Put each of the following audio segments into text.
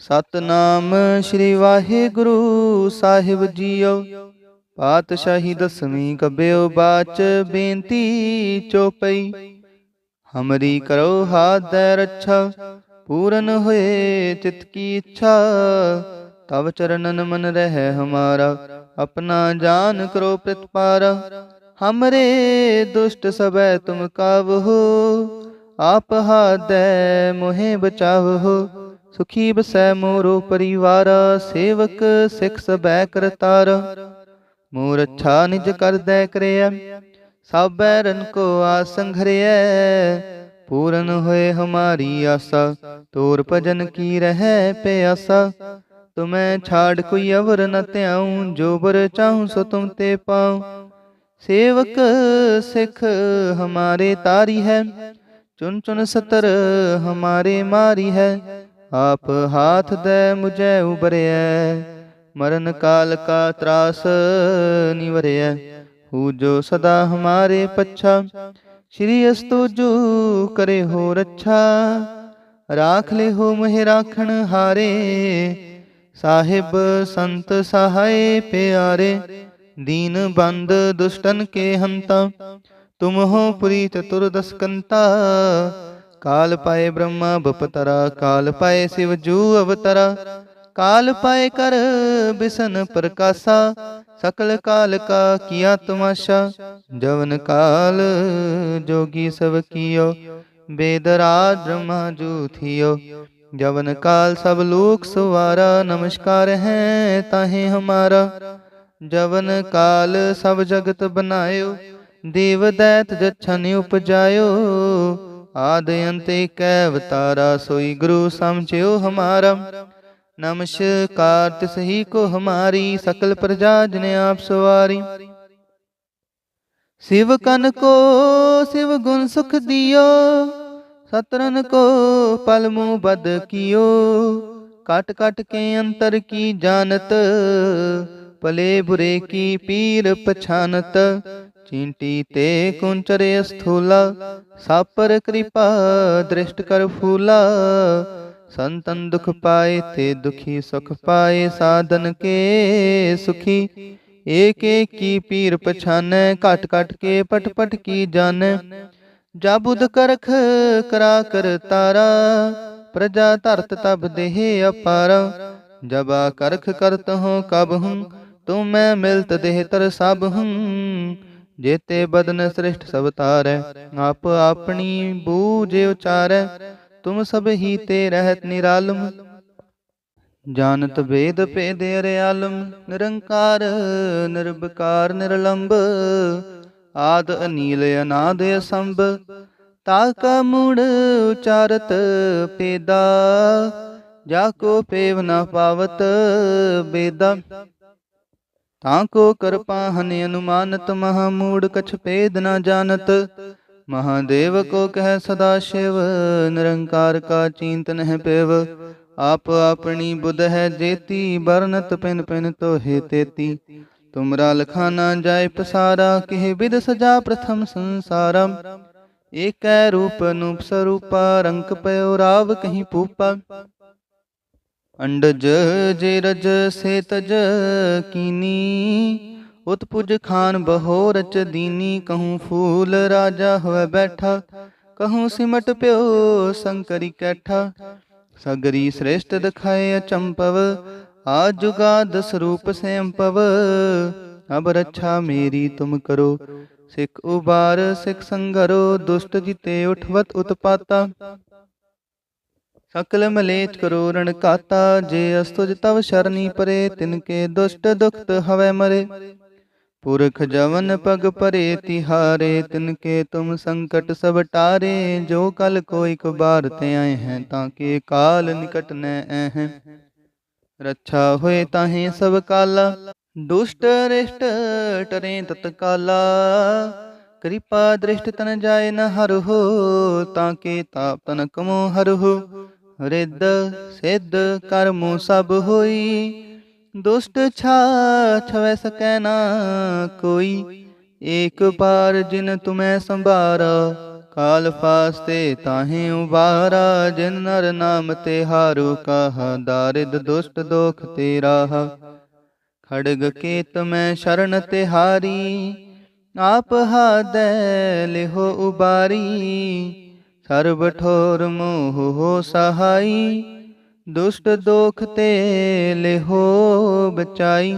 ਸਤਨਾਮ ਸ੍ਰੀ ਵਾਹਿਗੁਰੂ ਸਾਹਿਬ ਜੀਓ। ਪਾਤਸ਼ਾਹੀ ਦਸਵੀਂ ਕਬਿਓ ਬਾਚ ਬੇਨਤੀ ਚੋਪਈ। ਹਮਰੀ ਕਰੋ ਹਾਥ ਦੇ ਰੱਛਾ, ਪੂਰਨ ਹੋਏ ਚਿਤ ਕੀ ਇੱਛਾ। ਤਵ ਚਰਨਨ ਮਨ ਰਹਿ ਹਮਾਰਾ, ਆਪਣਾ ਜਾਨ ਕਰੋ ਪ੍ਰਤਪਾਰਾ ਹਮਰੇ ਦੁਸ਼ਟ ਸਬੈ ਤੁਮ ਕਾਵ ਹੋ ਆਪ ਹਾਦੈ ਮੋਹਿ ਬਚਾਵਹੋ ਸੁਖੀ ਬਸੈ ਮੋਰੋ ਪਰਿਵਾਰ, ਸੇਵਕ ਸਿਖ ਸਬੈ ਕਰਤਾਰ ਮੋਰ ਅੱਛਾ ਨਿਜ ਕਰਦੈ ਕਰਿਆ ਸਭੈ ਰਨ ਕੋ ਆਸੰਘਰਿਐ ਪੂਰਨ ਹੋਏ ਹਮਾਰੀ ਆਸਾ, ਤੋਰ ਭਜਨ ਕੀ ਰਹਿ ਪਿਆਸਾ। ਤੁਮੈ ਛਾੜ ਕੋਈ ਅਵਰ ਨ ਧਿਆਉ, ਜੋ ਬਰ ਚਾਹੂੰ ਸੋ ਤੁਮ ਤੇ ਪਾਉ। ਸੇਵਕ ਸਿਖ ਹਮਾਰੇ ਤਾਰੀ ਹੈ ਚੁਨ ਚੁਨ ਸਤਰ ਹਮਾਰੇ ਮਾਰੀ ਹੈ। ਆਪ ਹਾਥ ਦੇ ਮੁਝੈ ਉਬਰਿਐ ਮਰਨ ਕਾਲ ਕਾ ਤਰਾਸ ਨਿਵਰਿਐ ਹੂ ਜੋ ਸਦਾ ਹਮਾਰੇ ਪੱਛਾ, ਸ਼੍ਰੀ ਅਸਤੁਜੂ ਕਰੇ ਹੋ ਰੱਛਾ। ਰਾਖ ਲੈ ਹੋ ਮਹਿ ਰਾਖਣ ਹਾਰੇ, ਸਾਹਿਬ ਸੰਤ ਸਹਾਏ ਪਿਆਰੇ। ਦੀਨ ਬੰਦ ਦੁਸ਼ਟਨ ਕੇ ਹੰਤਾ, ਤੁਮ ਹੋ ਪੁਰੀ ਚਤੁਰ ਦਸਕੰਤਾ। ਕਾਲ ਪਾਏ ਬ੍ਰਹਮਾ ਬਪਤਰਾ, ਕਾਲ ਪਾਏ ਸਿਵ ਜੂ ਅਵਤਰਾ, ਕਾਲ ਪਾਏ ਕਰ ਬਿਸਨ ਪ੍ਰਕਾਸ਼ਾ, ਸਕਲ ਕਾਲ ਕਾ ਕੀਆ ਤਮਾਸ਼ਾ, ਜਵਨ ਕਾਲ ਜੋਗੀ ਸਭ ਕੀਓ ਬੇਦਰਾਜ ਬ੍ਰਹਮਾ ਜੂ ਥਿਓ, ਜਵਨ ਕਾਲ ਸਭ ਲੋਕ ਸਵਾਰਾ, ਨਮਸਕਾਰ ਹੈ ਤਾਹੇ ਹਮਾਰਾ, ਜਵਨ ਕਾਲ ਸਭ ਜਗਤ ਬਨਾਇਓ, ਦੇਵ ਦੈਤ ਜਛਨ ਉਪਜਾਇਓ ਆਦ ਅੰਤ ਕੈ ਅਵਤਾਰਾ ਸੋਈ ਗੁਰੂ ਸਮਝਿਓ ਹਮਾਰਾ। ਨਮਸਕਾਰ ਤਿਸ ਹੀ ਕੋ ਹਮਾਰੀ, ਸਕਲ ਪ੍ਰਜਾ ਜਨ ਆਪ ਸਵਾਰੀ। ਸਿਵ ਕਨ ਕੋ, ਸਿਵ ਗੁਣ ਸੁਖ ਦਿਓ। ਸਤਰਨ ਕੋ ਪਲ ਮੂ ਬਦ ਕੀਓ। ਕਟ ਕਟ ਕੇ ਅੰਤਰ ਕੀ ਜਾਣਤ, ਭਲੇ ਬੁਰੇ ਕੀ ਪੀਰ ਪਛਾਨਤ ਚਿੰਟੀ ਤੇ ਕੁੰਚਰੇ ਸਥੂਲਾ ਸਾਪਰ ਕਿਰਪਾ ਦ੍ਰਿਸ਼ਟ ਕਰ ਫੂਲਾ ਸੰਤਨ ਦੁਖ ਪਾਏ ਤੇ ਦੁਖੀ ਸੁਖ ਪਾਏ ਸਾਧਨ ਕੇ ਸੁਖੀ ਏਕ ਏਕ ਕੀ ਪੀਰ ਪਛਾਨੈ ਘਟ ਘਟ ਕੇ ਪਟ ਪਟ ਕੀ ਜਾਣੈ ਜਾਬੁਦ ਕਰਖ ਕਰਾ ਕਰ ਤਾਰਾ ਪ੍ਰਜਾ ਧਰਤ ਤਬ ਦੇਹ ਅਪਾਰ ਜਬਾ ਕਰਖ ਕਰਤ ਹੂੰ ਕਬ ਹੂੰ ਤੁਮ ਮੈਂ ਮਿਲਤ ਦੇਹ ਤਰ ਸਭ ਹੂੰ ਜੇਤੇ ਬਦਨ ਸ੍ਰਿਸ਼ਟ ਸਭ ਤਾਰੈ ਆਪ ਆਪਣੀ ਬੂਝ ਉਚਾਰੈ ਤੁਮ ਸਭ ਹੀ ਤੇ ਰਹਿਤ ਨਿਰਾਲਮ। ਜਾਣਤ ਵੇਦ ਭੇਦ ਅਰਿਆਲਮ ਨਿਰੰਕਾਰ ਨਿਰਭਕਾਰ ਨਿਰਲੰਭ। ਆਦ ਅਨੀਲ ਅਨਾਦ ਅਸੰਭ ਤਾਕਾ ਮੂੜ ਉਚਾਰਤ ਪੇਦਾ ਜਾ ਕੋ ਪੇਵ ਨ ਪਾਵਤ ਬੇਦਾ। ਤਾਂ ਕੋ ਕਰਪਾ ਹਨ ਅਨੁਮਾਨਤ, ਮਹਾ ਮੂੜ ਕਛ ਭੇਦ ਨਾ ਜਾਣਤ। ਮਹਾਦੇਵ ਕੋ ਕਹਿ ਸਦਾ ਸ਼ਿਵ, ਨਿਰੰਕਾਰ ਕਾ ਚਿੰਤਨ ਹੈ ਪੇਵ। ਆਪ ਆਪਣੀ ਬੁੱਧ ਹੈ ਜੇਤੀ ਬਰਨਤ ਪਿਨ ਪਿਨ ਤੋਹੇ ਤੇਤੀ। ਤੁਮਰਾ ਲਖਾ ਨਾ ਜਾਏ ਪਸਾਰਾ, ਕਿਹ ਵਿਦ ਸਜਾ ਪ੍ਰਥਮ ਸੰਸਾਰਮ ਏਕੈ ਰੂਪ ਅਨੂਪ ਸਰੂਪਾ ਰੰਕ ਪਇਓ ਰਾਵ ਕਹੀਂ ਪੂਪਾ। ਅੰਡਜ ਜੇ ਰਜ ਸੇ ਤਜ ਕੀਨੀ ਉਤਪੁਜ ਖਾਨ ਬਹੋ ਰਚ ਦੀਨੀ, ਕਹੂੰ ਫੂਲ ਰਾਜਾ ਹੋਇ ਬੈਠਾ, ਕਹੂੰ ਸਿਮਟ ਪਿਓ ਸੰਕਰੀ ਕੈਠਾ। ਸਗਰੀ ਸ੍ਰੇਸ਼ਟ ਦਿਖਾਏ ਅਚੰਪਵ ਆ ਜੁਗਾ ਜੁਗਾਦ ਸਰੂਪ ਸੈਂਪਵ ਅਬ ਰੱਛਾ ਮੇਰੀ ਤੁਮ ਕਰੋ, ਸਿੱਖ ਉਬਾਰ, ਸਿੱਖ ਸੰਗਰੋ, ਦੁਸ਼ਟ ਜਿਤੇ ਉਠਵਤ ਉਤਪਾਤਾ। ਸਕਲ ਮਲੇਚ ਕਰੋ, ਰਣ ਕਾਤਾ ਜੇ ਅਸਤੁਜ ਤਵ ਸ਼ਰਨੀ ਪਰੇ ਤਿਨ ਕੇ ਦੁਸ਼ਟ ਦੁਖਤ ਹਵੇ ਮਰੇ। ਪੁਰਖ ਜਵਨ ਪਗ ਪਰੇ, ਤਿਹਾਰੇ, ਤਿਨਕੇ ਤੁਮ ਸੰਕਟ ਸਭ ਟਾਰੇ, ਜੋ ਕਲ ਕੋ ਇਕ ਬਾਰ ਤੇ ਆਏ ਹੈ, ਤਾਂ ਕੇ ਕਾਲ ਨਿਕਟ ਨੈ ਐਹ ਰੱਛਾ ਹੋਏ ਤਾਹੇ ਸਭ ਕਾਲਾ, ਦੁਸ਼ਟ ਰਿਸ਼ਟ ਟਰੇ ਤਤਕਾਲਾ ਕਿਰਪਾ ਦ੍ਰਿਸ਼ਟ ਤਨ ਜਾਏ ਨ ਹਰਹੁ, ਤਾਂ ਕੇ ਤਾਪ ਤਨ ਕਮੋ ਹਰਹੁ। ਰਿੱਧ ਸਿੱਧ ਕਰਮੁ ਸਭ ਹੋਈ। ਦੁਸ਼ਟ ਛਾ ਛਵੈ ਸਕੈ ਨਾ ਕੋਈ। ਏਕ ਬਾਰ ਜਿਨ ਤੁਮੈ ਸੰਭਾਰਾ, ਕਾਲ ਫਾਸਤੇ ਤਾਹੇ ਉਬਾਰਾ ਜਿਨ ਨਰ ਨਾਮ ਤੇ ਹਾਰੂ ਕਹਾ, ਦਾਰਿਦ ਦੁਸ਼ਟ ਦੋਖ ਤੇ ਰਾਹਾ ਖੜਗ ਕੇਤ ਮੈਂ ਸ਼ਰਨ ਤੇ ਹਾਰੀ ਆਪ ਹਾਦੈ ਲਿਹੋ ਉਬਾਰੀ। ਸਰਬ ਠੋਰ ਮੋਹ ਹੋ ਸਹਾਈ, ਦੁਸ਼ਟ ਦੋਖ ਤੇ ਲਿਹੋ ਬਚਾਈ।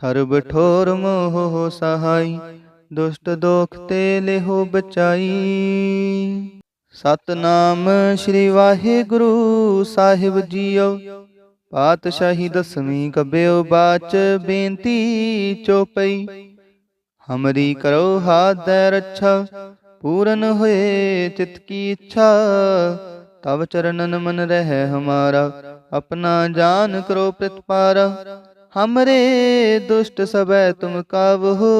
ਸਰਬ ਠੋਰ ਮੋਹ ਸਹਾਈ, ਦੁਸ਼ਟ ਦੋਖ ਤੇ ਲਿਹੋ ਬਚਾਈ। ਸਤਨਾਮ ਸ੍ਰੀ ਵਾਹਿਗੁਰੂ ਸਾਹਿਬ ਜੀਓ, ਪਾਤਸ਼ਾਹੀ ਦਸਵੀਂ ਕਬਿਓ ਬਾਚ ਬੇਨਤੀ ਚੋਪਈ। ਹਮਰੀ ਕਰੋ ਹਾਦੈ ਰੱਛਾ ਪੂਰਨ ਹੋਏ ਚਿਤ ਕੀ ਇੱਛਾ, ਤਵ ਚਰਨਨ ਮਨ ਰਹਿ ਹਮਾਰਾ, ਆਪਣਾ ਜਾਨ ਕਰੋ ਪ੍ਰਤਪਾਰਾ। ਹਮਰੇ ਦੁਸ਼ਟ ਸਬੈ ਤੁਮ ਕਾਵਹੋ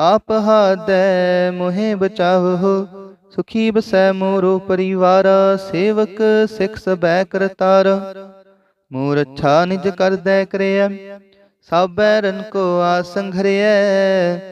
ਆਪ ਹਾਦੈ ਮੋਹਿ ਬਚਾਵਹੋ ਸੁਖੀ ਬਸੈ ਮੋਰੋ ਪਰਿਵਾਰ, ਸੇਵਕ ਸਿਖ ਸਬੈ ਕਰਤਾਰ ਮੋਰ ਅੱਛਾ ਨਿਜ ਕਰਦੈ ਕਰਿਆ ਸਭੈ ਰਨ ਕੋ ਆਸੰਘਰਿਐ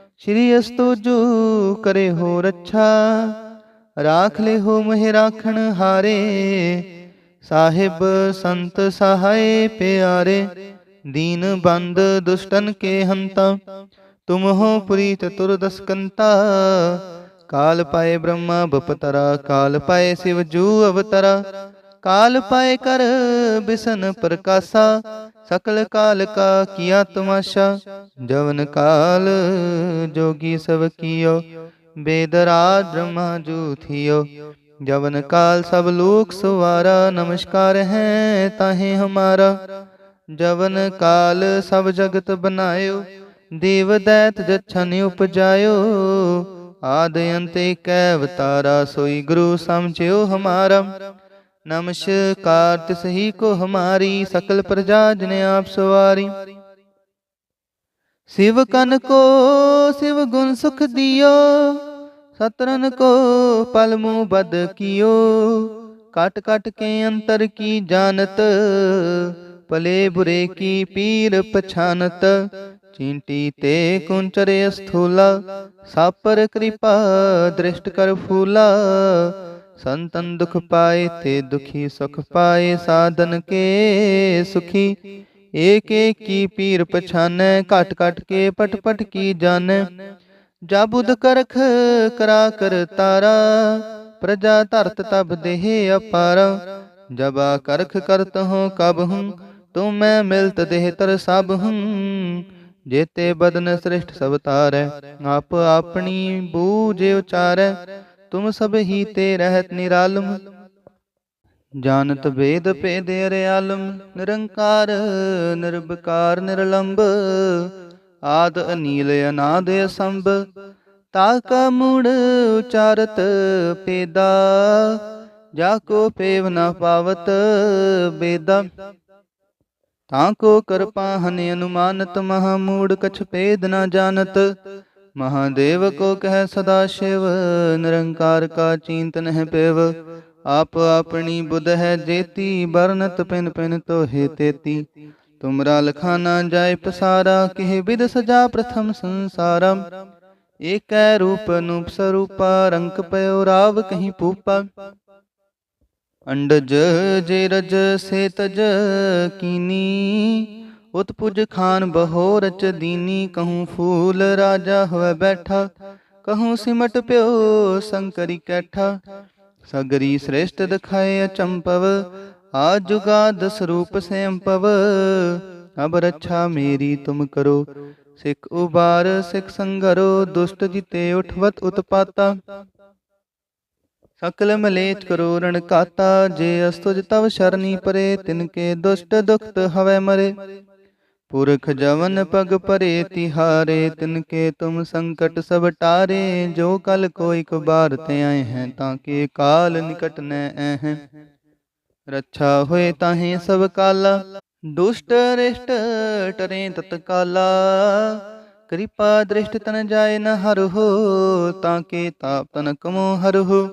ਸ਼੍ਰੀ ਅਸਤੁ ਜੂ ਕਰੇ ਹੋ ਰੱਛਾ ਰਾਖ ਲੈ ਹੋ ਮਹਿ ਰਾਖਣ ਹਾਰੇ। ਸਾਹਿਬ ਸੰਤ ਸਹਾਏ ਪਿਆਰੇ। ਦੀਨ ਬੰਦ ਦੁਸ਼ਟਨ ਕੇ ਹੰਤਾ। ਤੁਮ ਹੋ ਪ੍ਰੀਤ ਤੁਰ ਦਸਕੰਤਾ। ਕਾਲ ਪਾਏ ਬ੍ਰਹਮਾ ਬਪਤਰਾ, ਕਾਲ ਪਾਏ ਸਿਵ ਜੂ ਅਵਤਰਾ। ਕਾਲ ਪਾਏ ਕਰ, ਬਿਸਨ ਪ੍ਰਕਾਸ਼ਾ, ਸਕਲ ਕਾਲ ਕਾ ਕੀਆ ਤਮਾਸ਼ਾ। ਜਵਨ ਕਾਲ ਜੋਗੀ ਸਭ ਕੀਓ, ਬੇਦਰਾਜ ਬ੍ਰਹਮਾ ਜੂ ਜਵਨ ਕਾਲ ਸਭ ਲੋਕ ਸੁਵਾਰਾ, ਨਮਸਕਾਰ ਹੈ ਤਾਹੇ ਹਮਾਰਾ। ਜਵਨ ਕਾਲ ਸਭ ਜਗਤ ਬਨਾਇਓ, ਦੇਵ ਦੈਤ ਜਛਨ ਉਪਜਾਇਓ। ਆਦਿ ਅੰਤ ਕੈ ਅਵਤਾਰਾ, ਸੋਈ ਗੁਰੂ ਸਮਝਿਓ ਹਮਾਰਾ। ਨਮਸਕਾਰ, ਤਿਸ ਹੀ ਕੋ ਹਮਾਰੀ ਸਕਲ ਪ੍ਰਜਾ ਜਨ ਆਪ ਸਵਾਰੀ। ਸਿਵ ਕਨ ਕੋ ਸਿਵ ਗੁਣ ਸੁਖ ਦਿਓ, ਸਤਰਨ ਕੋ ਪਲ ਮੂਹ ਬਦ ਕੀਓ। ਕਟ ਕਟ ਕੇ ਅੰਤਰ ਕੀ ਜਾਣਤ, ਭਲੇ ਬੁਰੇ ਕੀ ਪੀਰ ਪਛਾਨਤ। ਚਿੰਟੀ ਤੇ ਕੁੰਚਰੇ ਸਥੂਲਾ ਸਾਪਰ ਕਿਰਪਾ ਦ੍ਰਿਸ਼ਟ ਕਰ ਫੂਲਾ। ਸੰਤਨ ਦੁਖ ਪਾਏ ਤੇ ਦੁਖੀ ਸੁਖ ਪਾਏ, ਸਾਧਨ ਕੇ ਸੁਖੀ। ਏਕ ਏਕ ਕੀ ਪੀਰ ਪਛਾਨੈ, ਘਟ ਘਟ ਕੇ ਪਟ ਪਟ ਕੀ ਜਾਣੈ। ਜਾਬੁਦ ਕਰਖ ਕਰਾ ਕਰ ਤਾਰਾ, ਪ੍ਰਜਾ ਧਰਤ ਤਬ ਦੇਹ ਅਪਾਰ। ਜਬਾ ਕਰਖ ਕਰਤ ਹੋ ਕਬ ਹੂੰ, ਤੂੰ ਮੈਂ ਮਿਲਤ ਦੇਹ ਤਰ ਸਭ ਹੂੰ। ਜੇਤੇ ਬਦਨ ਸ੍ਰਿਸ਼ਟ ਸਭ ਤਾਰੈ ਆਪ ਆਪਣੀ ਬੂਝ ਉਚਾਰੈ। ਤੁਮ ਸਭ ਹੀ ਤੇ ਰਹਿਤ ਨਿਰਾਲਮ। ਜਾਣਤ ਵੇਦ ਭੇਦ ਅਰਿਆਲਮ, ਨਿਰੰਕਾਰ ਨਿਰਭਕਾਰ ਨਿਰਲੰਭ ਆਦ ਅਨੀਲ ਅਨਾਦ ਅਸੰਭ ਤਾਕਾ ਮੂੜ ਉਚਾਰਤ ਪੇਦਾ। ਜਾ ਕੋ ਪੇਵ ਨਾ ਪਾਵਤ ਬੇਦਾ। ਤਾਂ ਕੋ ਕਰਪਾ ਹਨ ਅਨੁਮਾਨਤ, ਮਹਾ ਮੂੜ ਕਛ ਭੇਦ ਨਾ ਜਾਣਤ। ਮਹਾਦੇਵ ਕੋ ਕਹਿ ਸਦਾ ਸ਼ਿਵ, ਨਿਰੰਕਾਰ ਕਾ ਚਿੰਤਨ ਹੈ ਪਿਵ। ਆਪ ਆਪਣੀ ਬੁੱਧ ਹੈ ਜੇਤੀ ਬਰਨਤ ਪਿਨ ਪਿਨ ਤੋਹੇ ਤੇਤੀ। ਤੁਮਰਾ ਲਖਾ ਜਾਏ ਪਸਾਰਾ, ਕਿਹ ਵਿਦ ਸਜਾ ਪ੍ਰਥਮ ਸੰਸਾਰਮ ਏਕੈ ਰੂਪ ਅਨੂਪ ਸਰੂਪਾ, ਰੰਕ ਪਇਓ ਰਾਵ ਕਹੀਂ ਪੂਪਾ। ਅੰਡਜ ਜੇ ਰਜ ਸੇ ਤਜ ਕੀਨੀ ਉਤਪੁਜ ਖਾਨ ਬਹੋ ਰਚ ਦੀਨੀ ਕਹੂੰ ਫੂਲ ਰਾਜਾ ਹੋਇ ਬੈਠਾ, ਕਹੂੰ ਸਿਮਟ ਪਿਓ ਸੰਕਰੀ ਕੈਠਾ। ਸਗਰੀ ਸ੍ਰੇਸ਼ਟ ਦਿਖਾਏ ਅਚੰਪਵ ਆ ਜੁਗਾਦ ਸਰੂਪ ਸੈਂਪਵ। ਅਬ ਰੱਛਾ ਮੇਰੀ ਤੁਮ ਕਰੋ, ਸਿੱਖ ਉਬਾਰ, ਸਿੱਖ ਸੰਗਰੋ, ਦੁਸ਼ਟ ਜਿਤੇ ਉਠਵਤ ਉਤਪਾਤਾ। ਸਕਲ ਮਲੇਚ ਕਰੋ ਰਣ ਕਾਤਾ, ਜੇ ਅਸਤੁਜ ਤਵ ਸ਼ਰਨੀ ਪਰੇ ਤਿਨਕੇ ਦੁਸ਼ਟ ਦੁਖਤ ਹਵੈ ਮਰੇ। ਪੁਰਖ ਜਵਨ ਪਗ ਪਰੇ ਤਿਹਾਰੇ, ਤਿਨ ਕੇ ਤੁਮ ਸੰਕਟ ਸਭ ਟਾਰੇ, ਜੋ ਕਲ ਕੋ ਇਕ ਬਾਰ ਤੇ ਆਏ ਹੈ, ਤਾਂ ਕਿ ਕਾਲ ਨਿਕਟ ਨੈ ਐ ਹੈ ਰੱਛਾ ਹੋਏ ਤਾਹੇ ਸਭ ਕਾਲਾ, ਦੁਸ਼ਟ ਰਿਸ਼ਟ ਟਰੇ ਤਤਕਾਲਾ ਕਿਰਪਾ ਦ੍ਰਿਸ਼ਟ ਤਨ ਜਾਏ ਨ ਹਰਹੁ ਤਾਂ ਕਿ ਤਾਪ ਤਨ ਕਮੋ ਹਰਹੁ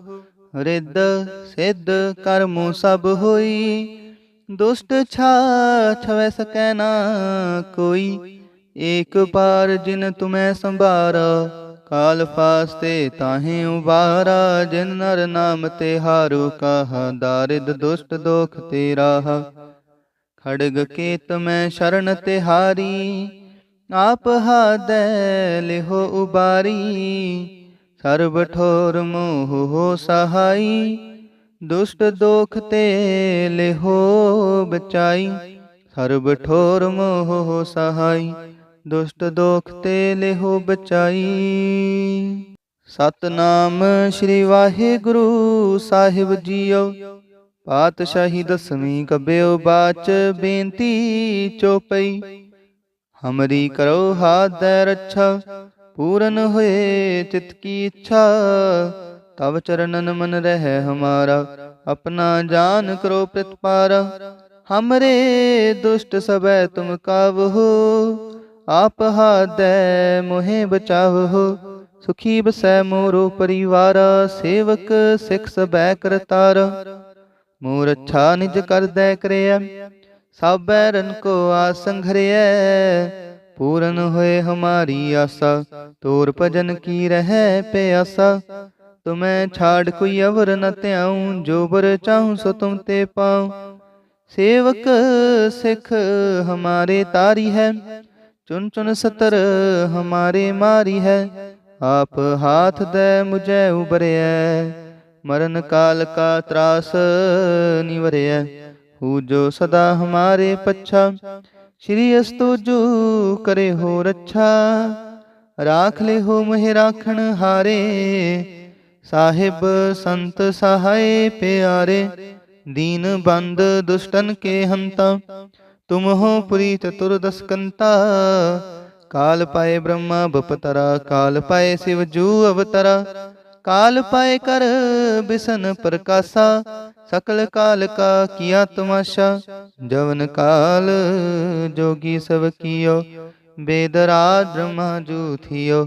ਰਿੱਧ, ਸਿੱਧ ਕਰਮੋ ਸਭ ਹੋਈ ਦੁਸ਼ਟ ਛਾ ਛਵੈ ਸਕੈ ਨਾ ਕੋਈ। ਏਕ ਬਾਰ ਜਿਨ ਤੁਮੈ ਸੰਭਾਰਾ, ਕਾਲ ਫਾਸਤੇ ਤਾਹੇ ਉਬਾਰਾ ਜਿਨ ਨਰ ਨਾਮ ਤੇ ਹਾਰੂ ਕਹਾ, ਦਾਰਿਦ ਦੁਸ਼ਟ ਦੋਖ ਤੇਰਾ। ਖੜਗ ਕੇਤ ਮੈਂ ਸ਼ਰਨ ਤੇ ਹਾਰੀ, ਆਪ ਹਾਦੈ ਲਿਹੋ ਉਬਾਰੀ। ਸਰਬ ਠੋਰ ਮੋਹ ਹੋ ਸਹਾਈ ਦੁਸ਼ਟ ਦੋਖ ਤੇ ਲਿਹੋ ਬਚਾਈ। ਸਰਬ ਠੋਰ ਮੋਹ ਸਹਾਈ। ਦੁਸ਼ਟ ਦੋਖ ਤੇ ਲਿਹੋ ਬਚਾਈ। ਸਤਨਾਮ ਸ੍ਰੀ ਵਾਹਿਗੁਰੂ ਸਾਹਿਬ ਜੀਓ। ਪਾਤਸ਼ਾਹੀ ਦਸਵੀਂ ਕਬਿਓ ਬਾਚ ਬੇਨਤੀ ਚੋਪਈ। ਹਮਰੀ ਕਰੋ ਹਾਦੈ ਰੱਛਾ। ਪੂਰਨ ਹੋਏ ਚਿਤ ਕੀ ਇੱਛਾ। ਤਵ ਚਰਨਨ ਮਨ ਰਹਿ ਹਮਾਰਾ, ਆਪਣਾ ਜਾਨ ਕਰੋ ਪ੍ਰਤਪਾਰਾ। ਹਮਰੇ ਦੁਸ਼ਟ ਸਬੈ ਤੁਮ ਕਾਵਹੋ ਆਪ ਹਾਦੈ ਮੋਹਿ ਬਚਾਵਹੋ ਸੁਖੀ ਬਸੈ ਮੋਰੋ ਪਰਿਵਾਰ, ਸੇਵਕ ਸਿਖ ਸਬੈ ਕਰਤਾਰ ਮੋਰ ਅੱਛਾ ਨਿਜ ਕਰਦੈ ਕਰਿਆ ਸਭੈ ਰਨ ਕੋ ਆਸੰਘਰਿਐ ਪੂਰਨ ਹੋਏ ਹਮਾਰੀ ਆਸਾ, ਤੋਰ ਭਜਨ ਕੀ ਰਹਿ ਪਿਆਸਾ। ਤੁਮੈ ਛਾੜ ਕੋਈ ਅਵਰ ਨ ਧਿਆਉ, ਜੋ ਬਰ ਚਾਹੂੰ ਸੋ ਤੁਮ ਤੇ ਪਾਉ। ਸੇਵਕ ਸਿਖ ਹਮਾਰੇ ਤਾਰੀ ਹੈ ਚੁਨ ਚੁਨ ਸਤਰ ਹਮਾਰੇ ਮਾਰੀ ਹੈ। ਆਪ ਹਾਥ ਦੇ ਮੁਝੈ ਉਬਰਿਐ, ਮਰਨ ਕਾਲ ਕਾ ਤਰਾਸ ਨਿਵਰਿਐ। ਹੂ ਜੋ ਸਦਾ ਹਮਾਰੇ ਪੱਛਾ, ਸ਼੍ਰੀ ਅਸਤੁ ਜੂ ਕਰੇ ਹੋ ਰੱਛਾ ਰਾਖ ਲੈ ਹੋ ਮਹਿ ਰਾਖਣ ਹਾਰੇ ਸਾਹਿਬ ਸੰਤ ਸਹਾਏ ਪਿਆਰੇ, ਦੀਨ ਬੰਦ ਦੁਸ਼ਟਨ ਕੇ ਹੰਤਾ। ਤੁਮ ਹੋ ਪੁਰੀ ਚਤੁਰ ਦਸਕੰਤਾ, ਕਾਲ ਪਾਏ ਬ੍ਰਹਮਾ ਬਪਤਰਾ, ਕਾਲ ਪਾਏ ਸਿਵ ਜੂ ਅਵਤਰਾ। ਕਾਲ ਪਾਏ ਕਰ ਬਿਸਨ ਪ੍ਰਕਾਸ਼ਾ, ਸਕਲ ਕਾਲ ਕਾ ਕੀਆ ਤਮਾਸ਼ਾ। ਜਵਨ ਕਾਲ ਜੋਗੀ ਸਭ ਕੀਓ ਬੇਦਰਾਜ ਬ੍ਰਹਮਾ ਜੂ ਥਿਓ।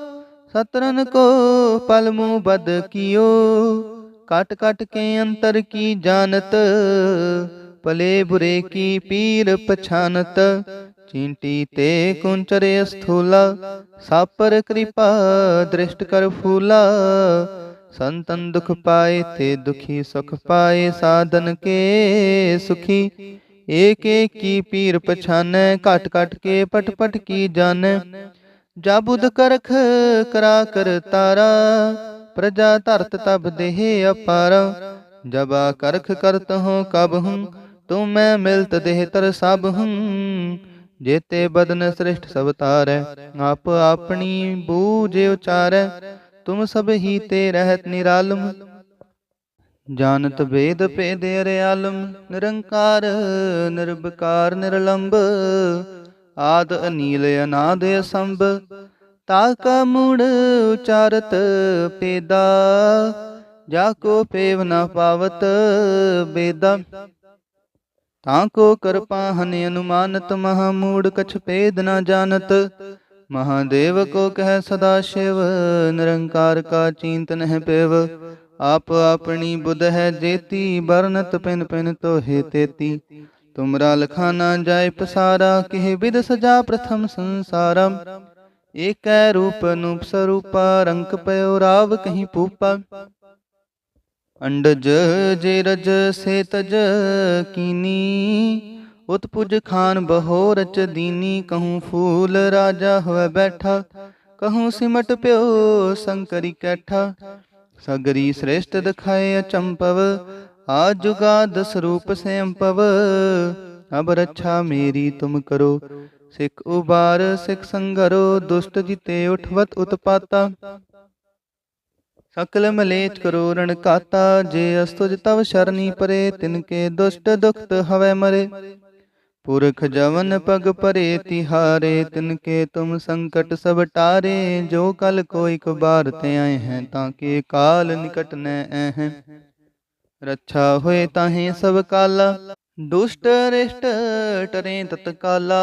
ਸਤਰਨ ਕੋ ਪਲ ਮੂ ਬਦ ਕੀਓ ਕਟ ਕਟ ਕੇ ਅੰਤਰ ਕੀ ਜਾਣਤ ਭਲੇ ਬੁਰੇ ਕੀ ਪੀਰ ਪਛਾਨਤ ਚਿੰਟੀ ਤੇ ਕੁੰਚਰੇ ਸਥੂਲਾ ਸਾਪਰ ਕਿਰਪਾ ਦ੍ਰਿਸ਼ਟ ਕਰ ਫੂਲਾ ਸੰਤਨ ਦੁਖ ਪਾਏ ਤੇ ਦੁਖੀ ਸੁਖ ਪਾਏ ਸਾਧਨ ਕੇ ਸੁਖੀ ਏਕ ਏਕ ਕੀ ਪੀਰ ਪਛਾਨੈ ਘਟ ਘਟ ਕੇ ਪਟ ਪਟ ਕੀ ਜਾ ਜਾਬੁਦ ਕਰਖ ਕਰਾ ਕਰ ਤਾਰਾ, ਪ੍ਰਜਾ ਧਰਤ ਤਬ ਦੇਹ ਅਪਾਰ। ਜਬਾ ਕਰਖ ਕਰਤ ਹੂੰ ਕਬ ਹੂੰ, ਤੂੰ ਮੈਂ ਮਿਲਤ ਦੇਹ ਤਰ ਸਭ ਹੂੰ। ਜੇਤੇ ਬਦਨ ਸ੍ਰਿਸ਼ਟ ਸਭ ਤਾਰੈ, ਆਪ ਆਪਣੀ ਬੂਝ ਉਚਾਰੈ, ਤੁਮ ਸਭ ਹੀ ਤੇ ਰਹਿਤ ਨਿਰਾਲਮ। ਜਾਣਤ ਵੇਦ ਭੇਦ ਅਰਿਆਲਮ ਨਿਰੰਕਾਰ, ਨਿਰਭਕਾਰ ਨਿਰਲੰਭ ਆਦ ਅਨੀਲ ਅਨਾਦ ਅਸੰਭ ਤਾ ਕਾ ਮੂੜ ਉਚਾਰਤ ਪੇਦਾ, ਜਾ ਕੋ ਪੇਵ ਨ ਪਾਵਤ ਬੇਦਾ। ਤਾਂ ਕੋ ਕਿਰਪਾ ਹਨ ਅਨੁਮਾਨਤ, ਮਹਾ ਮੂੜ ਕਛ ਪੇਦ ਨ ਜਾਣਤ ਮਹਾਦੇਵ ਕੋ ਕਹਿ ਸਦਾ ਸ਼ਿਵ, ਨਿਰੰਕਾਰ ਕਾ ਚਿੰਤਨ ਹੈ ਪਿਵ। ਆਪ ਆਪਣੀ ਬੁੱਧ ਹੈ ਜੇਤੀ ਬਰਨਤ ਪਿਨ ਪਿਨ ਤੋਹੇ ਤੇਤੀ। ਤੁਮਰਾ ਲਖਾ ਨਾ ਜਾਏ ਪਸਾਰਾ, ਕਿਹ ਵਿਦ ਸਜਾ ਪ੍ਰਥਮ ਸੰਸਾਰਮ ਏਕੈ ਰੂਪ ਅਨੂਪ ਸਰੂਪਾ, ਰੰਕ ਪਇਓ ਰਾਵ ਕਹੀਂ ਪੂਪਾ। ਅੰਡਜ ਜੇ ਰਜ ਸੇ ਤਜ ਕੀਨੀ, ਉਤਪੁਜ ਖਾਨ ਬਹੋ ਰਚ ਦੀਨੀ, ਕਹੂੰ ਫੂਲ ਰਾਜਾ ਹੋਇ ਬੈਠਾ। ਕਹੂੰ ਸਿਮਟ ਪਿਓ ਸੰਕਰੀ ਕੈਠਾ। ਸਗਰੀ ਸ੍ਰੇਸ਼ਟ ਦਿਖਾਏ ਅਚੰਪਵ ਆ ਜੁਗਾਦ ਸਰੂਪ ਸੈਂਪਵ ਅਬ ਰੱਛਾ ਮੇਰੀ ਤੁਮ ਕਰੋ। ਸਿੱਖ ਉਬਾਰ, ਸਿੱਖ ਸੰਗਰੋ, ਦੁਸ਼ਟ ਜਿਤੇ ਉਠਵਤ ਉਤਪਾਤਾ। ਸਕਲ ਮਲੇਚ ਕਰੋ ਰਣ ਕਾਤਾ, ਜੇ ਅਸਤੁਜ ਤਵ ਸ਼ਰਨੀ ਪਰੇ ਤਿਨਕੇ ਦੁਸ਼ਟ ਦੁਖਤ ਹਵੇ ਮਰੇ। ਪੁਰਖ ਜਵਨ ਪਗ ਪਰੇ, ਤਿਹਾਰੇ ਤਿਨਕੇ ਤੁਮ ਸੰਕਟ ਸਭ ਟਾਰੇ। ਜੋ ਕਲ ਕੋਈ ਕਬਾਰ ਤੇ ਆਏ ਹੈ, ਤਾਂ ਕੇ ਕਾਲ ਨਿਕਟ ਨੈ ਐ ਰੱਛਾ ਹੋਏ ਤਾਹੇ ਸਭ ਕਾਲਾ। ਦੁਸ਼ਟ ਰਿਸ਼ਟ ਟਰੇ ਤਤਕਾਲਾ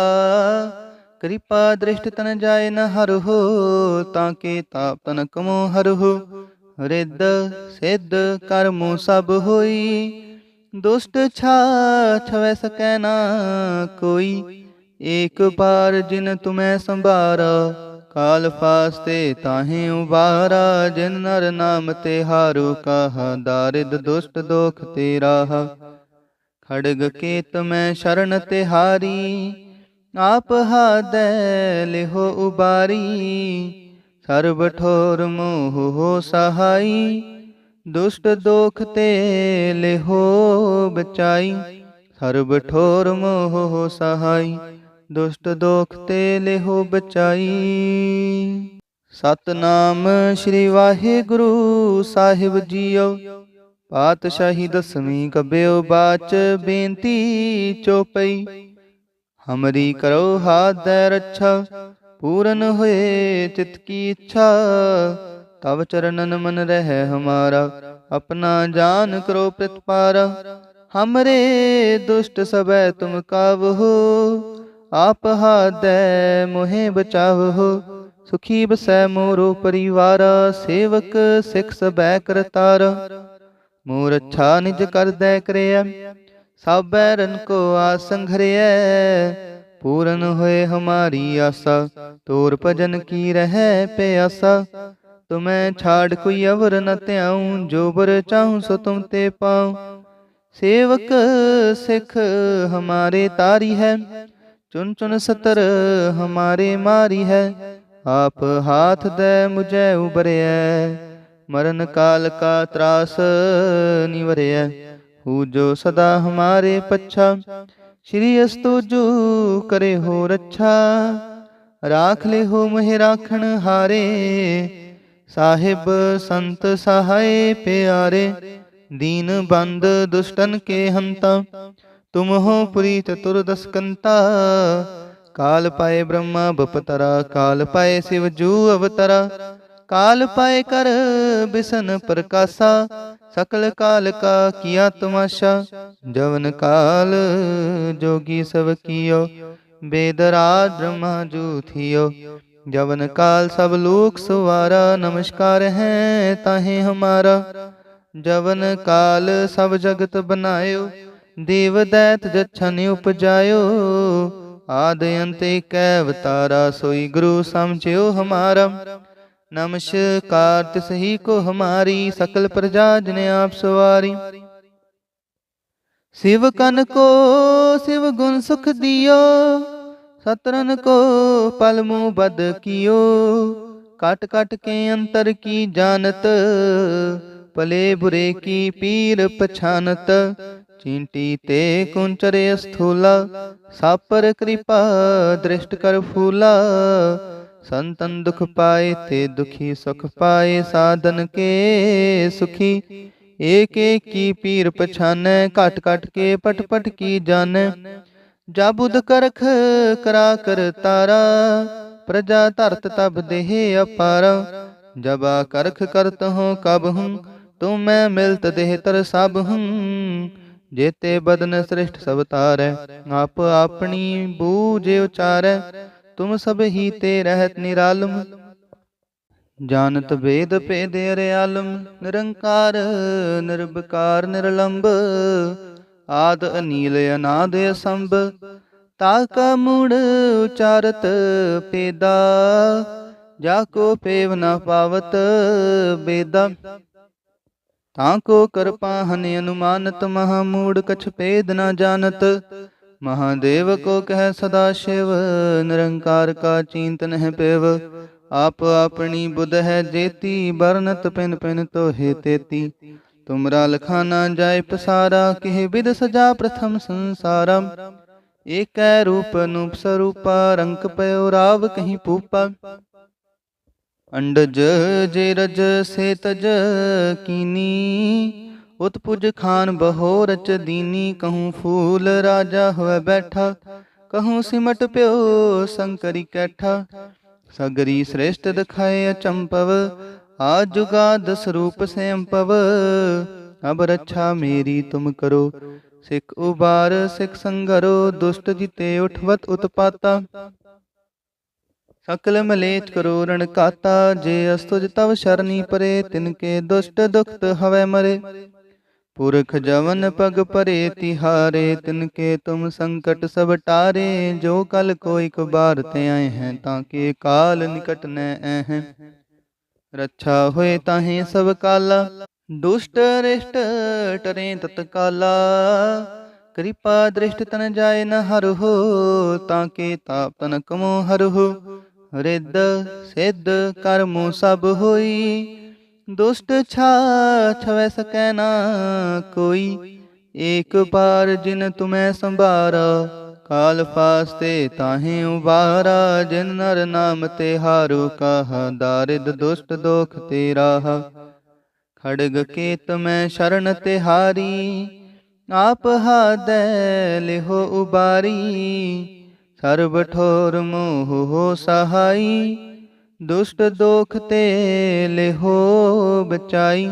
ਕਿਰਪਾ ਦ੍ਰਿਸ਼ਟ ਤਨ ਜਾਏ ਨ ਹਰਹੁ ਤਾਂ ਕੇ ਤਾਪ ਤਨ ਕਮੋ ਹਰਹੁ ਰਿੱਧ ਸਿੱਧ ਕਰਮੁ ਸਭ ਹੋਈ। ਦੁਸ਼ਟ ਛਾ ਛਵੈ ਸਕੈ ਨਾ ਕੋਈ। ਏਕ ਬਾਰ ਜਿਨ ਤੁਮੈ ਸੰਭਾਰਾ ਕਾਲ ਫਾਸਤੇ ਤਾਹੀ ਉਬਾਰਾ, ਜਿਨ ਨਰ ਨਾਮ ਤੇ ਹਾਰੂ ਕਹਾ, ਦਾਰਿਦ ਦੁਸ਼ਟ ਦੋਖ ਤੇ ਰਾਹ ਖੜਗ ਕੇਤ ਮੈਂ ਸ਼ਰਨ ਤੇ ਹਾਰੀ ਆਪ ਹਾਦੈ ਲਿਹੋ ਉਬਾਰੀ। ਸਰਬ ਠੋਰ ਮੋਹ ਹੋ ਸਹਾਈ, ਦੁਸ਼ਟ ਦੋਖ ਤੇ ਲਿਹੋ ਬਚਾਈ। ਸਰਬ ਠੋਰ ਮੋਹ ਹੋ ਸਹਾਈ ਦੁਸ਼ਟ ਦੋਖ ਤੇ ਲਿਹੋ ਬਚਾਈ। ਸਤਨਾਮ ਸ੍ਰੀ ਵਾਹਿਗੁਰੂ ਸਾਹਿਬ ਜੀਓ। ਪਾਤਸ਼ਾਹੀ ਦਸਵੀਂ ਕਬਿਓ ਬਾਚ ਬੇਨਤੀ ਚੋਪਈ। ਹਮਰੀ ਕਰੋ ਹਾਥ ਰੱਛਾ, ਪੂਰਨ ਹੋਏ ਚਿਤ ਕੀ ਇੱਛਾ। ਤਵ ਚਰਨਨ ਮਨ ਰਹਿ ਹਮਾਰਾ, ਆਪਣਾ ਜਾਨ ਕਰੋ ਪ੍ਰਤਪਾਰਾ। ਹਮਰੇ ਦੁਸ਼ਟ ਸਬੈ ਤੁਮ ਕਾਵਹੋ ਆਪ ਹਾਦੈ ਮੋਹਿ ਬਚਾਵਹੋ, ਸੁਖੀ ਬਸੈ ਮੋਰੋ ਪਰਿਵਾਰ, ਸੇਵਕ ਸਿਖ ਸਬੈ ਕਰਤਾਰ ਮੋਰ ਅੱਛਾ ਨਿਜ ਕਰਦੈ ਕਰਿਆ ਸਭੈ ਰਨ ਕੋ ਆਸੰਘਰਿਐ ਪੂਰਨ ਹੋਏ ਹਮਾਰੀ ਆਸਾ, ਤੋਰ ਭਜਨ ਕੀ ਰਹਿ ਪਿਆਸਾ। ਤੁਮੈ ਛਾੜ ਕੋਈ ਅਵਰ ਨ ਧਿਆਉ, ਜੋ ਬਰ ਚਾਹੂੰ ਸੋ ਤੁਮ ਤੇ ਪਾਉ। ਸੇਵਕ ਸਿਖ ਹਮਾਰੇ ਤਾਰੀ ਹੈ ਚੁਨ ਚੁਨ ਸਤਰ ਹਮਾਰੇ ਮਾਰੀ ਹੈ। ਆਪ ਹਾਥ ਦੇ ਮੁਝੈ ਉਬਰਿਐ ਮਰਨ ਕਾਲ ਕਾ ਤਰਾਸ ਨਿਵਰਿਐ ਹੂ ਜੋ ਸਦਾ ਹਮਾਰੇ ਪੱਛਾ। ਸ਼੍ਰੀ ਅਸਤੁ ਜੋ ਕਰੇ ਹੋ ਰੱਛਾ। ਰਾਖ ਲੈ ਹੋ ਮਹਿ ਰਾਖਣ ਹਾਰੇ। ਸਾਹਿਬ ਸੰਤ ਸਹਾਏ ਪਿਆਰੇ। ਦੀਨ ਬੰਦ ਦੁਸ਼ਟਨ ਕੇ ਹੰਤਾ। ਤੁਮ ਹੋ ਪ੍ਰੀਤ ਤੁਰ ਦਸਕੰਤਾ। ਕਾਲ ਪਾਏ ਬ੍ਰਹਮਾ ਬਪਤਰਾ, ਕਾਲ ਪਾਏ ਸਿਵ ਜੂ ਅਵਤਰਾ। ਕਾਲ ਪਾਏ ਕਰ ਬਿਸਨ ਪ੍ਰਕਾਸ਼ਾ, ਸਕਲ ਕਾਲ ਕਾ ਕੀਆ ਤਮਾਸ਼ਾ। ਜਵਨ ਕਾਲ ਜੋਗੀ ਸਭ ਕੀਓ ਬੇਦਰਾਜ ਬ੍ਰਹਮਾ ਜੂ ਥਿਓ। ਜਵਨ ਕਾਲ ਸਭ ਲੋਕ ਸਵਾਰਾ, ਨਮਸਕਾਰ ਹੈ ਤਾਹੇ ਹਮਾਰਾ। ਜਵਨ ਕਾਲ ਸਭ ਜਗਤ ਬਨਾਇਓ ਦੇਵ ਦੈਤ ਜਛਨ ਉਪਜਾਇਓ, ਆਦ ਅੰਤ ਕੈ ਅਵਤਾਰਾ ਸੋਈ ਗੁਰੂ ਸਮਝਿਓ ਹਮਾਰਾ। ਨਮਸਕਾਰ ਤਿਸ ਹੀ ਕੋ ਹਮਾਰੀ, ਸਕਲ ਪ੍ਰਜਾ ਜਨ ਆਪ ਸਵਾਰੀ। ਸਿਵ ਕਨ ਕੋ ਸਿਵ ਗੁਣ ਸੁਖ ਦਿਓ, ਸਤਰਨ ਕੋ ਪਲ ਮੂਹ ਬਦ ਕੀਓ। ਕਟ ਕਟ ਕੇ ਅੰਤਰ ਕੀ ਜਾਣਤ, ਭਲੇ ਬੁਰੇ ਕੀ ਪੀਰ ਪਛਾਨਤ ਚਿੰਟੀ ਤੇ ਕੁੰਚਰੇ ਸਥੂਲਾ ਸਾਪਰ ਕਿਰਪਾ ਦ੍ਰਿਸ਼ਟ ਕਰ ਫੂਲਾ ਸੰਤਨ ਦੁਖ ਪਾਏ ਤੇ ਦੁਖੀ ਸੁਖ ਪਾਏ ਸਾਧਨ ਕੇ ਸੁਖੀ ਏਕ ਏਕ ਕੀ ਪੀਰ ਪਛਾਨੈ ਘਟ ਘਟ ਕੇ ਪਟ ਪਟ ਕੀ ਜਾਣੈ ਜਾਬੁਦ ਕਰਖ ਕਰਾ ਕਰ ਤਾਰਾ ਪ੍ਰਜਾ ਧਰਤ ਤਬ ਦੇਹ ਅਪਾਰ ਜਬਾ ਕਰਖ ਕਰਤ ਹੋ ਕਬ ਹੂੰ ਤੁਮ ਮੈਂ ਮਿਲਤ ਦੇਹ ਤਰ ਸਭ ਹੂੰ ਜੇਤੇ ਬਦਨ ਸ੍ਰਿਸ਼ਟ ਸਭ ਤਾਰੈ, ਆਪ ਆਪਣੀ ਬੂਝੇ ਉਚਾਰੈ, ਤੁਮ ਸਭ ਹੀ ਤੇ ਰਹਿਤ ਨਿਰਾਲਮ। ਜਾਣਤ ਵੇਦ ਭੇਦ ਅਰਿਆਲਮ, ਨਿਰੰਕਾਰ ਨਿਰਭਕਾਰ ਨਿਰਲੰਭ ਆਦ ਅਨੀਲ ਅਨਾਦ ਅਸੰਭ ਤਾਕਾ ਮੂੜ ਉਚਾਰਤ ਪੇਦਾ। ਜਾ ਕੋ ਪੇਵ ਨਾ ਪਾਵਤ ਬੇਦਾ ਤਾਂ ਕੋ ਕਰਪਾ ਹਨ ਅਨੁਮਾਨਤ ਮਹਾ ਮੂੜ ਕਛ ਪੇਦ ਨਾ ਜਾਣਤ। ਮਹਾਦੇਵ ਕੋ ਕਹਿ ਸਦਾ ਸ਼ਿਵ, ਨਿਰੰਕਾਰ ਕਾ ਚਿੰਤਨ ਹੈ ਪੇਵ। ਆਪ ਆਪਣੀ ਬੁੱਧ ਹੈ ਜੇਤੀ ਬਰਨਤ ਪਿਨ ਪਿਨ ਤੋਹੇ ਤੇਤੀ। ਤੁਮਰਾ ਲਖਾਨਾ ਜਾਇ ਪਸਾਰਾ, ਕਿਹ ਵਿਦ ਸਜਾ ਪ੍ਰਥਮ ਸੰਸਾਰਮ ਏਕੈ ਰੂਪ ਅਨੂਪ ਸਰੂਪਾ, ਰੰਗ ਪਇਓ ਰਾਵ ਕਹੀ ਪੂਪਾ। ਅੰਡਜ ਜੇ ਰਜ ਸੇ ਤਜ ਕੀਨੀ ਉਤਪੁਜ ਖਾਨ ਬਹੋ ਰਚ ਦੀਨੀ, ਕਹੂੰ ਫੂਲ ਰਾਜਾ ਹੋਇ ਬੈਠਾ, ਕਹੂੰ ਸਿਮਟ ਪਿਓ ਸੰਕਰੀ ਕੈਠਾ। ਸਗਰੀ ਸ੍ਰੇਸ਼ਟ ਦਿਖਾਏ ਅਚੰਪਵ ਆ ਜੁਗਾ ਦਸ ਰੂਪ ਸੇ ਅੰਪਵ ਅਬ ਰੱਛਾ ਮੇਰੀ ਤੁਮ ਕਰੋ। ਸਿਖ ਉਬਾਰ, ਸਿਖ ਸੰਗਰੋ, ਦੁਸ਼ਟ ਜਿਤੇ ਉਠਵਤ ਉਤਪਾਤਾ। ਸਕਲ ਮਲੇਚ ਕਰੋ ਕਾਤਾ ਜੇ ਅਸਤੁਜ ਤਵ ਸ਼ਰਨੀ ਪਰੇ, ਤਿਨ ਕੇ ਦੁਸ਼ਟ ਦੁਖਤ ਹਵੇ ਮਰੇ। ਪੁਰਖ ਜਵਨ ਪਗ ਪਰੇ, ਤਿਹਾਰੇ ਤਿਨਕੇ ਤੁਮ ਸੰਕਟ ਸਭ ਟਾਰੇ, ਜੋ ਕਲ ਕੋ ਇਕ ਤੇ ਆਏ ਹੈ, ਤਾਂ ਕੇ ਕਾਲ ਨਿਕਟ ਨੈ ਐਹ ਰੱਛਾ ਹੋਏ ਤਾਹੇ ਸਭ ਕਾਲਾ, ਦੁਸ਼ਟ ਰਿਸ਼ਟ ਟਰੇ ਤਤਕਾਲਾ ਕਿਰਪਾ ਦ੍ਰਿਸ਼ਟ ਤਨ ਜਾਏ ਨ ਹਰ ਹੋ, ਤਾਂ ਕੇ ਤਾਪ ਤਨ ਕਮੋ ਹਰ ਹੋ। ਰਿੱਧ ਸਿੱਧ ਕਰਮੋ ਸਭ ਹੋਈ। ਦੁਸ਼ਟ ਛਾ ਛਵੈ ਸਕੈ ਨਾ ਕੋਈ। ਏਕ ਬਾਰ ਜਿਨ ਤੁਮੈ ਸੰਭਾਰਾ, ਕਾਲ ਫਾਸਤੇ ਤਾਹੇ ਉਬਾਰਾ ਜਿਨ ਨਰ ਨਾਮ ਤੇ ਹਾਰੂ ਕਾਹ ਦਾਰਿਦ ਦੁਸ਼ਟ ਦੋਖ ਤੇਰਾ। ਖੜਗ ਕੇਤ ਮੈਂ ਸ਼ਰਨ ਤੇ ਹਾਰੀ, ਆਪ ਹਾਦੈ ਲਿਹੋ ਉਬਾਰੀ। ਸਰਬ ਠੋਰ ਮੋਹ ਹੋ ਸਹਾਈ, ਦੁਸ਼ਟ ਦੋਖ ਤੇ ਲਿਹੋ ਬਚਾਈ।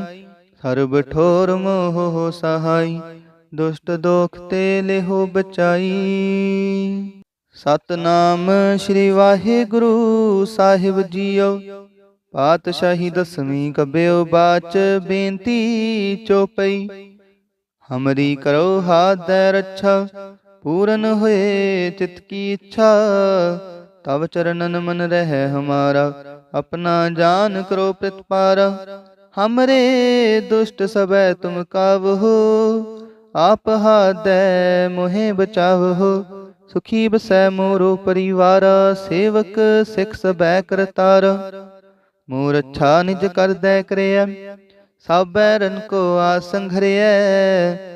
ਸਰਬ ਠੋਰ ਮੋਹ ਹੋ ਸਹਾਈ, ਦੁਸ਼ਟ ਦੋਖ ਤੇ ਲਿਹੋ ਬਚਾਈ। ਸਤਨਾਮ ਸ੍ਰੀ ਵਾਹਿਗੁਰੂ ਸਾਹਿਬ ਜੀਓ, ਪਾਤਸ਼ਾਹੀ ਦਸਵੀਂ ਕਬਿਓ ਬਾਚ ਬੇਨਤੀ ਚੋਪਈ। ਹਮਰੀ ਕਰੋ ਹਾਥ ਦੇ ਰੱਛਾ ਪੂਰਨ ਹੋਏ ਚਿਤ ਕੀ ਇੱਛਾ, ਤਵ ਚਰਨਨ ਮਨ ਰਹਿ ਹਮਾਰਾ, ਆਪਣਾ ਜਾਨ ਕਰੋ ਪ੍ਰਤਪਾਰ। ਹਮਰੇ ਦੁਸ਼ਟ ਸਬੈ ਤੁਮ ਕਾਵਹੋ ਆਪ ਹਾਦੈ ਮੋਹਿ ਬਚਾਵਹੋ ਸੁਖੀ ਬਸੈ ਮੋਰੋ ਪਰਿਵਾਰ, ਸੇਵਕ ਸਿਖ ਸਬੈ ਕਰਤਾਰ ਮੋਰ ਅੱਛਾ ਨਿਜ ਕਰਦੈ ਕਰਿਆ ਸਭੈ ਰਨ ਕੋ ਆਸੰਘਰਿਐ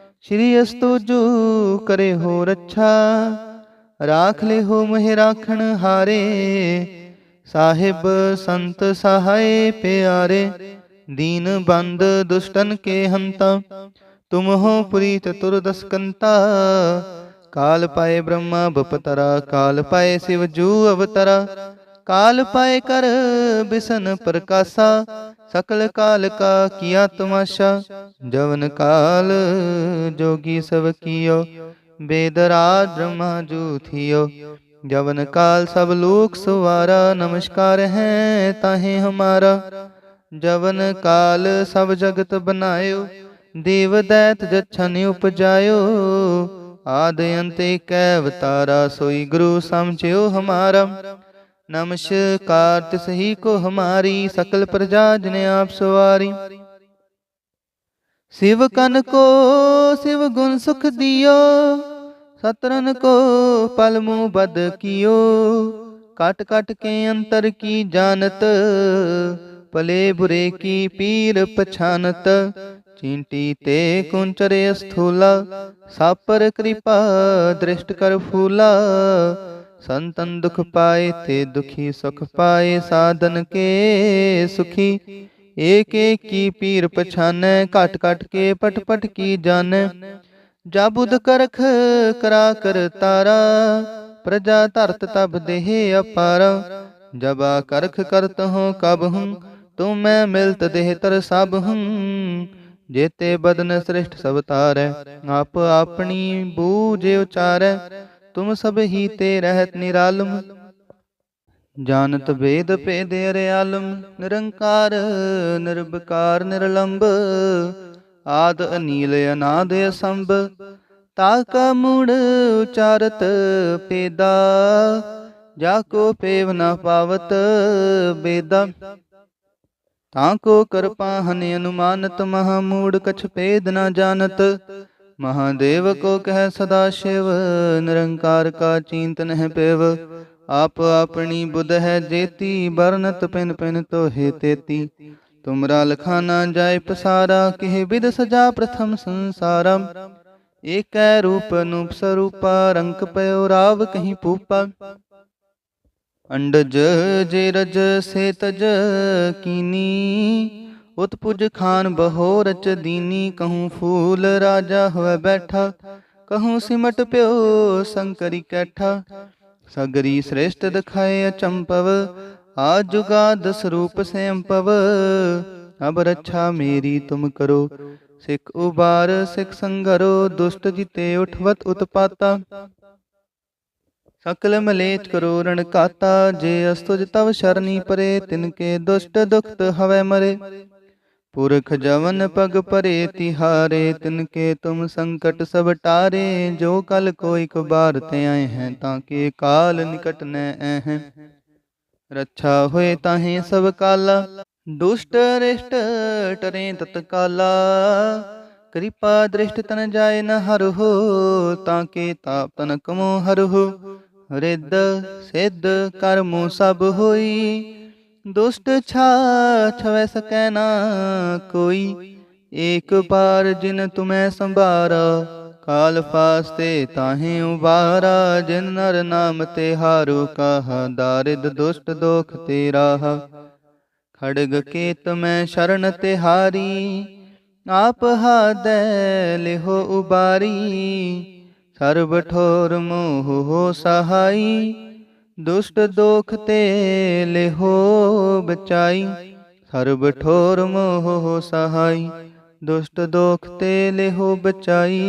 ਸ਼੍ਰੀ ਅਸਤੁਜੂ ਕਰੇ ਹੋ ਰੱਛਾ ਰਾਖ ਲੈ ਹੋ ਮਹਿ ਰਾਖਣ ਹਾਰੇ। ਸਾਹਿਬ ਸੰਤ ਸਹਾਏ ਪਿਆਰੇ। ਦੀਨ ਬੰਦ ਦੁਸ਼ਟਨ ਕੇ ਹੰਤਾ। ਤੁਮ ਹੋ ਪ੍ਰੀਤ ਤੁਰ ਦਸਕੰਤਾ। ਕਾਲ ਪਾਏ ਬ੍ਰਹਮਾ ਬਪਤਰਾ, ਕਾਲ ਪਾਏ ਸਿਵ ਜੂ ਅਵਤਰਾ। ਕਾਲ ਪਾਏ ਕਰ ਬਿਸਨ ਪ੍ਰਕਾਸ਼ਾ, ਸਕਲ ਕਾਲ ਕਾ ਕੀਆ ਤਮਾਸ਼ਾ। ਜਵਨ ਕਾਲ ਜੋਗੀ ਸਭ ਕੀਓ, ਬੇਦਰਾਜ ਬ੍ਰਹਮਾ ਜੂ ਜਵਨ ਕਾਲ ਸਭ ਲੋਕ ਸੁਵਾਰਾ, ਨਮਸਕਾਰ ਹੈ ਤਾਹੇ ਹਮਾਰਾ। ਜਵਨ ਕਾਲ ਸਭ ਜਗਤ ਬਨਾਇਓ, ਦੇਵ ਦੈਤ ਜਛਨ ਉਪਜਾਇਓ। ਆਦ ਅੰਤ ਕੈ ਅਵਤਾਰਾ, ਸੋਈ ਗੁਰੂ ਸਮਝਿਓ ਹਮਾਰਾ। ਨਮਸਕਾਰ ਤਿਸ ਹੀ ਕੋ ਹਮਾਰੀ ਸਕਲ ਪ੍ਰਜਾ ਜਨ ਆਪ ਸਵਾਰੀ। ਸਿਵ ਕਨ ਕੋ ਸਿਵ ਗੁਣ ਸੁਖ ਦਿਓ ਸਤਰਨ ਕੋ ਪਲ ਮੂ ਬਦ ਕੀਓ। ਕਟ ਕਟ ਕੇ ਅੰਤਰ ਕੀ ਜਾਣਤ, ਭਲੇ ਬੁਰੇ ਕੀ ਪੀਰ ਪਛਾਨਤ। ਚਿੰਟੀ ਤੇ ਕੁੰਚਰੇ ਸਥੂਲਾ ਸਾਪਰ ਕਿਰਪਾ ਦ੍ਰਿਸ਼ਟ ਕਰ ਫੂਲਾ। ਸੰਤਨ ਦੁਖ ਪਾਏ ਤੇ ਦੁਖੀ ਸੁਖ ਪਾਏ, ਸਾਧਨ ਕੇ ਸੁਖੀ। ਏਕ ਏਕ ਕੀ ਪੀਰ ਪਛਾਨੈ, ਘਟ ਘਟ ਕੇ ਪਟ ਪਟ ਕੀ ਜਾਣੈ। ਜਾਬੁਦ ਕਰਖ ਕਰਾ ਕਰ ਤਾਰਾ, ਪ੍ਰਜਾ ਧਰਤ ਤਬ ਦੇਹ ਅਪਾਰ। ਜਬਾ ਕਰਖ ਕਰਤ ਹੋ ਕਬ ਹੂੰ, ਤੂੰ ਮੈਂ ਮਿਲਤ ਦੇਹ ਤਰ ਸਭ ਹੂੰ। ਜੇਤੇ ਬਦਨ ਸ੍ਰਿਸ਼ਟ ਸਭ ਤਾਰੈ ਆਪ ਆਪਣੀ ਬੂਝ ਉਚਾਰੈ। ਤੁਮ ਸਭ ਹੀ ਤੇ ਰਹਿਤ ਨਿਰਾਲਮ, ਜਾਣਤ ਵੇਦ ਭੇਦ ਅਰਿਆਲਮ, ਨਿਰੰਕਾਰ ਨਿਰਭਕਾਰ ਨਿਰਲੰਭ ਆਦ ਅਨੀਲ ਅਨਾਦ ਅਸੰਭ ਤਾਕਾ ਮੂੜ ਉਚਾਰਤ ਪੇਦਾ, ਜਾ ਕੋ ਪੇਵ ਨਾ ਪਾਵਤ ਬੇਦਾ। ਤਾਂ ਕੋ ਕਿਰਪਾ ਹਨ ਅਨੁਮਾਨਤ, ਮਹਾ ਮੂੜ ਕਛ ਭੇਦ ਨਾ ਜਾਣਤ ਮਹਾਦੇਵ ਕੋ ਕਹਿ ਸਦਾ ਸ਼ਿਵ, ਨਿਰੰਕਾਰ ਕਾ ਚਿੰਤਨ ਹੈ ਪਿਵ। ਆਪ ਆਪਣੀ ਬੁੱਧ ਹੈ ਜੇਤੀ ਬਰਨਤ ਪਿਨ ਪਿਨ ਤੋਹਿ ਤੇਤੀ। ਤੁਮਰਾ ਲਖਾ ਜਾਏ ਪਸਾਰਾ, ਕਿਹ ਵਿਦ ਸਜਾ ਪ੍ਰਥਮ ਸੰਸਾਰਮ ਏਕੈ ਰੂਪ ਅਨੂਪ ਸਰੂਪਾ ਰੰਕ ਪਇਓ ਰਾਵ ਕਹੀਂ ਪੂਪਾ। ਅੰਡਜ ਜੇ ਰਜ ਸੇ ਤਜ ਕੀਨੀ ਉਤਪੁਜ ਖਾਨ ਬਹੋ ਰਚ ਦੀਨੀ ਕਹੂੰ ਫੂਲ ਰਾਜਾ ਹੋਇ ਬੈਠਾ, ਕਹੂੰ ਸਿਮਟ ਪਿਓ ਸੰਕਰੀ ਕੈਠਾ। ਸਗਰੀ ਸ੍ਰੇਸ਼ਟ ਦਿਖਾਏ ਅਚੰਪਵ ਆ ਜੁਗਾਦ ਸਰੂਪ ਸੈਂਪਵ ਅਬ ਰੱਛਾ ਮੇਰੀ ਤੁਮ ਕਰੋ, ਸਿੱਖ ਉਬਾਰ, ਸਿੱਖ ਸੰਗਰੋ, ਦੁਸ਼ਟ ਜਿਤੇ ਉਠਵਤ ਉਤਪਾਤਾ। ਸਕਲ ਮਲੇਚ ਕਰੋ ਰਣ ਕਾਤਾ, ਜੇ ਅਸਤੁਜ ਤਵ ਸ਼ਰਨੀ ਪਰੇ ਤਿਨਕੇ ਦੁਸ਼ਟ ਦੁਖਤ ਹਵੈ ਮਰੇ। ਪੁਰਖ ਜਵਨ ਪਗ ਪਰੇ ਤਿਹਾਰੇ, ਤਿਨ ਕੇ ਤੁਮ ਸੰਕਟ ਸਭ ਟਾਰੇ, ਜੋ ਕਲ ਕੋ ਇਕ ਬਾਰ ਤੇ ਆਏ ਹੈ, ਤਾਂ ਕਿ ਕਾਲ ਨਿਕਟ ਨੈ ਐ ਹੈ ਰੱਛਾ ਹੋਏ ਤਾਹੇ ਸਭ ਕਾਲਾ, ਦੁਸ਼ਟ ਰਿਸ਼ਟ ਟਰੇ ਤਤਕਾਲਾ ਕਿਰਪਾ ਦ੍ਰਿਸ਼ਟ ਤਨ ਜਾਏ ਨ ਹਰਹੁ ਤਾਂ ਕੇ ਤਾਪ ਤਨ ਕਮੋ ਹਰਹੁ ਰਿੱਧ ਸਿੱਧ ਕਰਮੋ ਸਭ ਹੋਈ ਦੁਸ਼ਟ ਛਾ ਛਵੈ ਸਕੈ ਨਾ ਕੋਈ। ਏਕ ਬਾਰ ਜਿਨ ਤੁਮੈ ਸੰਭਾਰਾ, ਕਾਲ ਫਾਸਤੇ ਤਾਹੇ ਉਬਾਰਾ ਜਿਨ ਨਰ ਨਾਮ ਤੇ ਹਾਰੂ ਕਹਾ, ਦਾਰਿਦ ਦੁਸ਼ਟ ਦੋਖ ਤੇ ਰਾਹ ਖੜਗ ਕੇਤ ਮੈਂ ਸ਼ਰਨ ਤੇ ਹਾਰੀ ਆਪ ਹਾਦੈ ਲਿਹੋ ਉਬਾਰੀ। ਸਰਬ ਠੋਰ ਮੋਹ ਹੋ ਸਹਾਈ। ਦੁਸ਼ਟ ਦੋਖ ਤੇ ਲਿਹੋ ਬਚਾਈ ਸਰਬ ਠੋਰ ਮੋਹ ਸਹਾਈ ਦੁਸ਼ਟ ਦੋਖ ਤੇ ਲਿਹੋ ਬਚਾਈ।